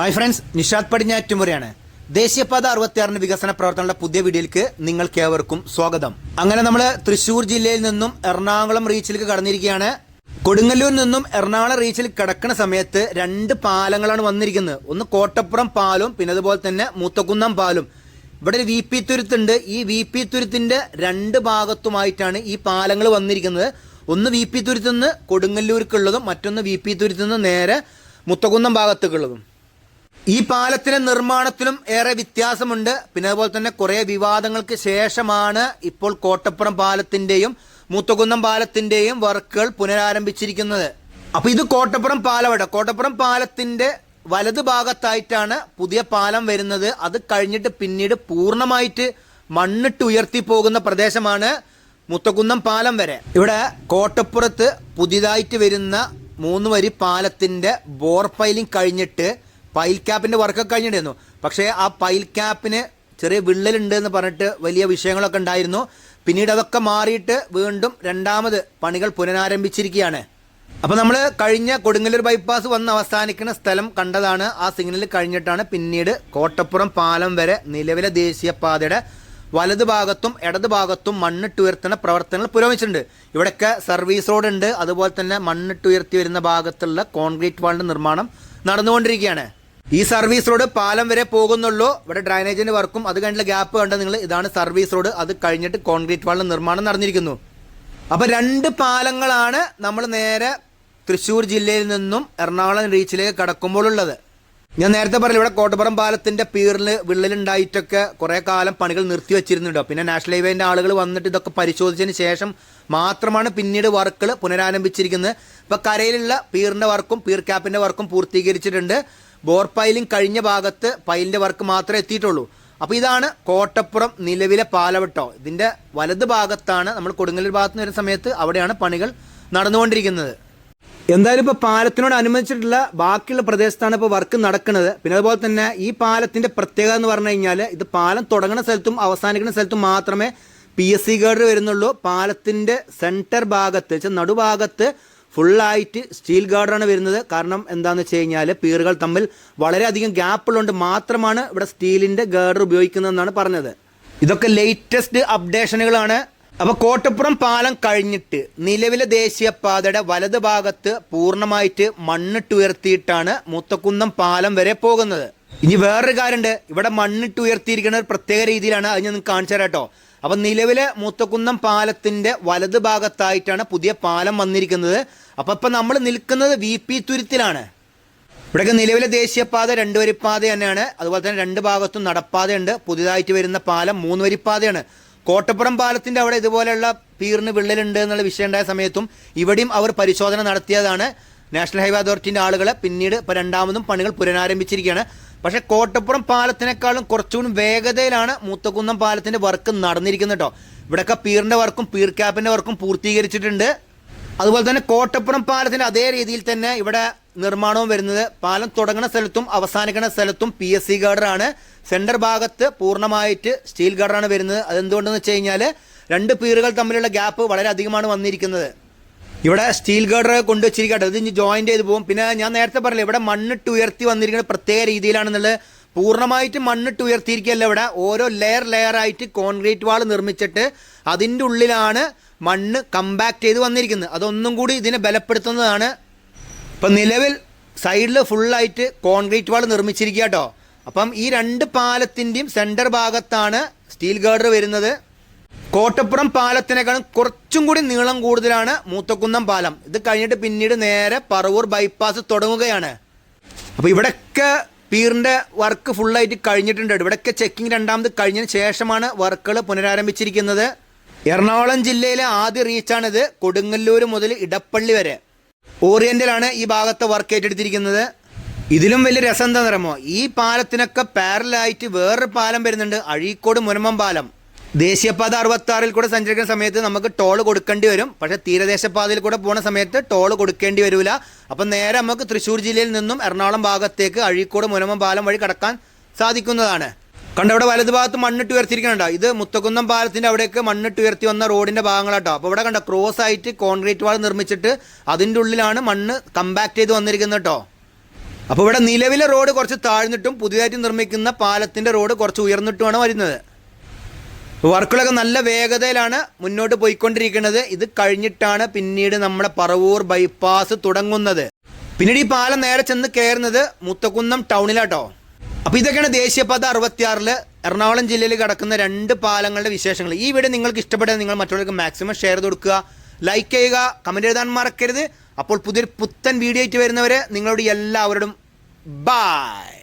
Hi friends Nishad പടിഞ്ഞാറ്റുമുറയാണ്. ദേശീയപാത അറുപത്തിയാറിന്റെ വികസന പ്രവർത്തനങ്ങളുടെ പുതിയ വീഡിയോയിലേക്ക് നിങ്ങൾക്ക് ഏവർക്കും സ്വാഗതം. അങ്ങനെ നമ്മൾ തൃശൂർ ജില്ലയിൽ നിന്നും എറണാകുളം റീച്ചിലേക്ക് കടന്നിരിക്കുകയാണ്. കൊടുങ്ങല്ലൂരിൽ നിന്നും എറണാകുളം റീച്ചിൽ കിടക്കുന്ന സമയത്ത് രണ്ട് പാലങ്ങളാണ് വന്നിരിക്കുന്നത്. ഒന്ന് കോട്ടപ്പുറം പാലും പിന്നെ അതുപോലെ തന്നെ മൂത്തക്കുന്നം പാലും. ഇവിടെ ഒരു വി പി തുരുത്തുണ്ട്. ഈ വി പി രണ്ട് ഭാഗത്തുമായിട്ടാണ് ഈ പാലങ്ങൾ വന്നിരിക്കുന്നത്. ഒന്ന് വി പി തുരുത്തുനിന്ന് കൊടുങ്ങല്ലൂർക്കുള്ളതും മറ്റൊന്ന് വി പി തുരുത്തുനിന്ന് നേരെ മുത്തകുന്നം ഭാഗത്തേക്കുള്ളതും. ഈ പാലത്തിന്റെ നിർമ്മാണത്തിലും ഏറെ വ്യത്യാസമുണ്ട്. പിന്നെ അതുപോലെ തന്നെ കുറെ വിവാദങ്ങൾക്ക് ശേഷമാണ് ഇപ്പോൾ കോട്ടപ്പുറം പാലത്തിന്റെയും മൂത്തകുന്നം പാലത്തിന്റെയും വർക്കുകൾ പുനരാരംഭിച്ചിരിക്കുന്നത്. അപ്പൊ ഇത് കോട്ടപ്പുറം പാലവട. കോട്ടപ്പുറം പാലത്തിന്റെ വലത് ഭാഗത്തായിട്ടാണ് പുതിയ പാലം വരുന്നത്. അത് കഴിഞ്ഞിട്ട് പിന്നീട് പൂർണമായിട്ട് മണ്ണിട്ട് ഉയർത്തി പോകുന്ന പ്രദേശമാണ് മുത്തകുന്നം പാലം വരെ. ഇവിടെ കോട്ടപ്പുറത്ത് പുതിയതായിട്ട് വരുന്ന മൂന്ന് വരി പാലത്തിന്റെ ബോർ പൈലിംഗ് കഴിഞ്ഞിട്ട് പൈൽ ക്യാപ്പിന്റെ വർക്കൊക്കെ കഴിഞ്ഞിട്ടായിരുന്നു പക്ഷേ ആ പൈൽ ക്യാപ്പിന് ചെറിയ വിള്ളലുണ്ട് എന്ന് പറഞ്ഞിട്ട് വലിയ വിഷയങ്ങളൊക്കെ ഉണ്ടായിരുന്നു. പിന്നീട് അതൊക്കെ മാറിയിട്ട് വീണ്ടും രണ്ടാമത് പണികൾ പുനരാരംഭിച്ചിരിക്കുകയാണ്. അപ്പോൾ നമ്മൾ കഴിഞ്ഞ കൊടുങ്ങല്ലൂർ ബൈപ്പാസ് വന്ന് അവസാനിക്കുന്ന സ്ഥലം കണ്ടതാണ്. ആ സിഗ്നൽ കഴിഞ്ഞിട്ടാണ് പിന്നീട് കോട്ടപ്പുറം പാലം വരെ നിലവിലെ ദേശീയപാതയുടെ വലത് ഭാഗത്തും ഇടത് ഭാഗത്തും മണ്ണിട്ടുയർത്തുന്ന പ്രവർത്തനങ്ങൾ പുരോഗമിച്ചിട്ടുണ്ട്. ഇവിടെയൊക്കെ സർവീസ് റോഡ് ഉണ്ട്. അതുപോലെ തന്നെ മണ്ണിട്ടുയർത്തി വരുന്ന ഭാഗത്തുള്ള കോൺക്രീറ്റ് വാളിന്റെ നിർമ്മാണം നടന്നുകൊണ്ടിരിക്കുകയാണ്. ഈ സർവീസ് റോഡ് പാലം വരെ പോകുന്നുള്ളൂ. ഇവിടെ ഡ്രൈനേജിന്റെ വർക്കും അത് കഴിഞ്ഞുള്ള ഗ്യാപ്പ് കണ്ട നിങ്ങൾ? ഇതാണ് സർവീസ് റോഡ് അത് കഴിഞ്ഞിട്ട് കോൺക്രീറ്റ് വാളിന് നിർമ്മാണം നടന്നിരിക്കുന്നു. അപ്പൊ രണ്ട് പാലങ്ങളാണ് നമ്മൾ നേരെ തൃശ്ശൂർ ജില്ലയിൽ നിന്നും എറണാകുളം റീച്ചിലേക്ക് കടക്കുമ്പോൾ ഉള്ളത് ഞാൻ നേരത്തെ പറഞ്ഞു ഇവിടെ കോട്ടപ്പുറം പാലത്തിന്റെ പീറിൽ വിള്ളലുണ്ടായിട്ടൊക്കെ കുറെ കാലം പണികൾ നിർത്തി വെച്ചിരുന്നുണ്ടോ. പിന്നെ നാഷണൽ ഹൈവേന്റെ ആളുകൾ വന്നിട്ട് ഇതൊക്കെ പരിശോധിച്ചതിന് ശേഷം മാത്രമാണ് പിന്നീട് വർക്കുകൾ പുനരാരംഭിച്ചിരിക്കുന്നത്. ഇപ്പൊ കരയിലുള്ള പീറിന്റെ വർക്കും പീർ ക്യാപ്പിന്റെ വർക്കും പൂർത്തീകരിച്ചിട്ടുണ്ട്. ബോർ പൈലിംഗ് കഴിഞ്ഞ ഭാഗത്ത് പൈലിന്റെ വർക്ക് മാത്രമേ എത്തിയിട്ടുള്ളൂ. അപ്പോൾ ഇതാണ് കോട്ടപ്പുറം നിലവിലെ പാലവട്ടോ. ഇതിന്റെ വലത് ഭാഗത്താണ് നമ്മൾ കൊടുങ്ങല്ലൂർ ഭാഗത്ത് വരുന്ന സമയത്ത് അവിടെയാണ് പണികൾ നടന്നുകൊണ്ടിരിക്കുന്നത്. എന്തായാലും ഇപ്പോൾ പാലത്തിനോട് അനുബന്ധിച്ചിട്ടുള്ള ബാക്കിയുള്ള പ്രദേശത്താണ് ഇപ്പോൾ വർക്ക് നടക്കുന്നത്. പിന്നെ അതുപോലെ തന്നെ ഈ പാലത്തിന്റെ പ്രത്യേകത എന്ന് പറഞ്ഞു കഴിഞ്ഞാൽ ഇത് പാലം തുടങ്ങുന്ന സ്ഥലത്തും അവസാനിക്കുന്ന സ്ഥലത്തും മാത്രമേ പി എസ് സി ഗാർഡ് വരുന്നുള്ളൂ. പാലത്തിന്റെ സെന്റർ ഭാഗത്ത് വെച്ചാൽ നടുഭാഗത്ത് ഫുള്ളായിട്ട് സ്റ്റീൽ ഗാർഡറാണ് വരുന്നത്. കാരണം എന്താണെന്ന് വെച്ച് കഴിഞ്ഞാൽ പീറുകൾ തമ്മിൽ വളരെയധികം ഗ്യാപ്പുള്ളതുകൊണ്ട് മാത്രമാണ് ഇവിടെ സ്റ്റീലിന്റെ ഗാർഡർ ഉപയോഗിക്കുന്നതെന്നാണ് പറഞ്ഞത്. ഇതൊക്കെ ലേറ്റസ്റ്റ് അപ്ഡേഷനുകളാണ് അപ്പോൾ കോട്ടപ്പുറം പാലം കഴിഞ്ഞിട്ട് നിലവിലെ ദേശീയപാതയുടെ വലത് ഭാഗത്ത് പൂർണമായിട്ട് മണ്ണിട്ട് ഉയർത്തിയിട്ടാണ് മൂത്തക്കുന്നം പാലം വരെ പോകുന്നത്. ഇനി വേറൊരു കാര്യമുണ്ട്. ഇവിടെ മണ്ണിട്ട് ഉയർത്തിയിരിക്കുന്ന ഒരു പ്രത്യേക രീതിയിലാണ്. അത് ഞാൻ നിങ്ങൾക്ക് കാണിച്ചു തരാം കേട്ടോ. അപ്പൊ നിലവിലെ മൂത്തക്കുന്നം പാലത്തിന്റെ വലത് ഭാഗത്തായിട്ടാണ് പുതിയ പാലം വന്നിരിക്കുന്നത്. അപ്പൊ ഇപ്പൊ നമ്മൾ നിൽക്കുന്നത് വി പി തുരുത്തിലാണ്. ഇവിടെയൊക്കെ നിലവിലെ ദേശീയപാത രണ്ട് വരിപ്പാത തന്നെയാണ്. അതുപോലെ തന്നെ രണ്ട് ഭാഗത്തും നടപ്പാതയുണ്ട്. പുതിയതായിട്ട് വരുന്ന പാലം മൂന്ന് വരിപ്പാതയാണ്. കോട്ടപ്പുറം പാലത്തിന്റെ അവിടെ ഇതുപോലെയുള്ള പീറിന് വിള്ളലുണ്ട് എന്നുള്ള വിഷയം ഉണ്ടായ സമയത്തും ഇവിടെയും അവർ പരിശോധന നടത്തിയതാണ്. നാഷണൽ ഹൈവേ അതോറിറ്റിന്റെ ആളുകൾ പിന്നീട് ഇപ്പൊ രണ്ടാമതും പണികൾ പുനരാരംഭിച്ചിരിക്കുകയാണ്. പക്ഷേ കോട്ടപ്പുറം പാലത്തിനേക്കാളും കുറച്ചുകൂടി വേഗതയിലാണ് മൂത്തകുന്നം പാലത്തിന്റെ വർക്ക് നടന്നിരിക്കുന്നത് കേട്ടോ. ഇവിടെയൊക്കെ പീറിന്റെ വർക്കും പീർ ക്യാപ്പിന്റെ വർക്കും പൂർത്തീകരിച്ചിട്ടുണ്ട്. അതുപോലെ തന്നെ കോട്ടപ്പുറം പാലത്തിന്റെ അതേ രീതിയിൽ തന്നെ ഇവിടെ നിർമ്മാണവും വരുന്നത്. പാലം തുടങ്ങുന്ന സ്ഥലത്തും അവസാനിക്കുന്ന സ്ഥലത്തും പി എസ് സി ഗാർഡറാണ് സെന്റർ ഭാഗത്ത് പൂർണമായിട്ട് സ്റ്റീൽ ഗാർഡറാണ് വരുന്നത്. അതെന്തുകൊണ്ടെന്ന് വെച്ച് കഴിഞ്ഞാൽ രണ്ട് പീറുകൾ തമ്മിലുള്ള ഗ്യാപ്പ് വളരെ അധികമാണ് വന്നിരിക്കുന്നത്. ഇവിടെ സ്റ്റീൽ ഗേഡർ കൊണ്ടുവച്ചിരിക്കട്ടെ ഇത് ഇനി ചെയ്ത് പോകും. പിന്നെ ഞാൻ നേരത്തെ പറഞ്ഞില്ല ഇവിടെ മണ്ണിട്ട് ഉയർത്തി വന്നിരിക്കുന്നത് പ്രത്യേക രീതിയിലാണെന്നുള്ളത്. പൂർണമായിട്ട് മണ്ണിട്ട് ഉയർത്തിയിരിക്കുകയല്ല ഇവിടെ. ഓരോ ലെയർ ലെയർ ആയിട്ട് കോൺക്രീറ്റ് വാൾ നിർമ്മിച്ചിട്ട് അതിന്റെ ഉള്ളിലാണ് മണ്ണ് കമ്പാക്ട് ചെയ്ത് വന്നിരിക്കുന്നത്. അതൊന്നും കൂടി ഇതിനെ ബലപ്പെടുത്തുന്നതാണ്. ഇപ്പം നിലവിൽ സൈഡിൽ ഫുള്ളായിട്ട് കോൺക്രീറ്റ് വാൾ നിർമ്മിച്ചിരിക്കുക കേട്ടോ അപ്പം ഈ രണ്ട് പാലത്തിന്റെയും സെന്റർ ഭാഗത്താണ് സ്റ്റീൽ ഗാർഡർ വരുന്നത്. കോട്ടപ്പുറം പാലത്തിനേക്കാളും കുറച്ചും കൂടി നീളം കൂടുതലാണ് മൂത്തക്കുന്നം പാലം. ഇത് കഴിഞ്ഞിട്ട് പിന്നീട് നേരെ പറവൂർ ബൈപ്പാസ് തുടങ്ങുകയാണ്. അപ്പോൾ ഇവിടെയൊക്കെ പീറിന്റെ വർക്ക് ഫുള്ളായിട്ട് കഴിഞ്ഞിട്ടുണ്ട്. ഇവിടെയൊക്കെ ചെക്കിംഗ് രണ്ടാമത് കഴിഞ്ഞതിന് ശേഷമാണ് വർക്കുകൾ പുനരാരംഭിച്ചിരിക്കുന്നത്. എറണാകുളം ജില്ലയിലെ ആദ്യ റീച്ചാണിത് കൊടുങ്ങല്ലൂർ മുതൽ ഇടപ്പള്ളി വരെ. ഓറിയന്റലാണ് ഈ ഭാഗത്തെ വർക്ക് ഏറ്റെടുത്തിരിക്കുന്നത്. ഇതിലും വലിയ രസം എന്താ പറയുമോ ഈ പാലത്തിനൊക്കെ പാരലായിട്ട് വേറൊരു പാലം വരുന്നുണ്ട് അഴീക്കോട് മുനമം പാലം. ദേശീയപാത അറുപത്താറിൽ കൂടെ സഞ്ചരിക്കുന്ന സമയത്ത് നമുക്ക് ടോൾ കൊടുക്കേണ്ടി വരും. പക്ഷെ തീരദേശപാതയിൽ കൂടെ പോകുന്ന സമയത്ത് ടോൾ കൊടുക്കേണ്ടി വരില്ല അപ്പം നേരെ നമുക്ക് തൃശ്ശൂർ ജില്ലയിൽ നിന്നും എറണാകുളം ഭാഗത്തേക്ക് അഴീക്കോട് മുനമ്പാലം പാലം വഴി കടക്കാൻ സാധിക്കുന്നതാണ്. കണ്ട ഇവിടെ വലതുഭാഗത്ത് മണ്ണിട്ട് ഉയർത്തിയിരിക്കണോ ഇത് മുത്തക്കുന്നം പാലത്തിന്റെ അവിടേക്ക് മണ്ണിട്ട് ഉയർത്തി വന്ന റോഡിന്റെ ഭാഗങ്ങളാട്ടോ. അപ്പോൾ ഇവിടെ കണ്ട ക്രോസ് ആയിട്ട് കോൺക്രീറ്റ് വാൾ നിർമ്മിച്ചിട്ട് അതിന്റെ ഉള്ളിലാണ് മണ്ണ് കമ്പാക്ട് ചെയ്ത് വന്നിരിക്കുന്നത് കേട്ടോ. അപ്പോൾ ഇവിടെ നിലവിലെ റോഡ് കുറച്ച് താഴ്ന്നിട്ടും പുതിയതായിട്ട് നിർമ്മിക്കുന്ന പാലത്തിന്റെ റോഡ് കുറച്ച് ഉയർന്നിട്ടുമാണ് വരുന്നത്. വർക്കുകളൊക്കെ നല്ല വേഗതയിലാണ് മുന്നോട്ട് പോയിക്കൊണ്ടിരിക്കുന്നത്. ഇത് കഴിഞ്ഞിട്ടാണ് പിന്നീട് നമ്മുടെ പറവൂർ ബൈപ്പാസ് തുടങ്ങുന്നത്. പിന്നീട് ഈ പാലം നേരെ ചെന്ന് കയറുന്നത് മുത്തക്കുന്നം ടൗണിലാട്ടോ. അപ്പോൾ ഇതൊക്കെയാണ് ദേശീയപാത അറുപത്തിയാറിൽ എറണാകുളം ജില്ലയിൽ കിടക്കുന്ന രണ്ട് പാലങ്ങളുടെ വിശേഷങ്ങൾ. ഈ വീഡിയോ നിങ്ങൾക്ക് ഇഷ്ടപ്പെട്ടാൽ നിങ്ങൾ മറ്റുള്ളവർക്ക് മാക്സിമം ഷെയർ ചെയ്ത് കൊടുക്കുക. ലൈക്ക് ചെയ്യുക കമന്റ് എഴുതാൻ മറക്കരുത്. അപ്പോൾ പുതിയൊരു പുത്തൻ വീഡിയോ ആയിട്ട് വരുന്നവരെ നിങ്ങളോട് എല്ലാവരോടും ബായ്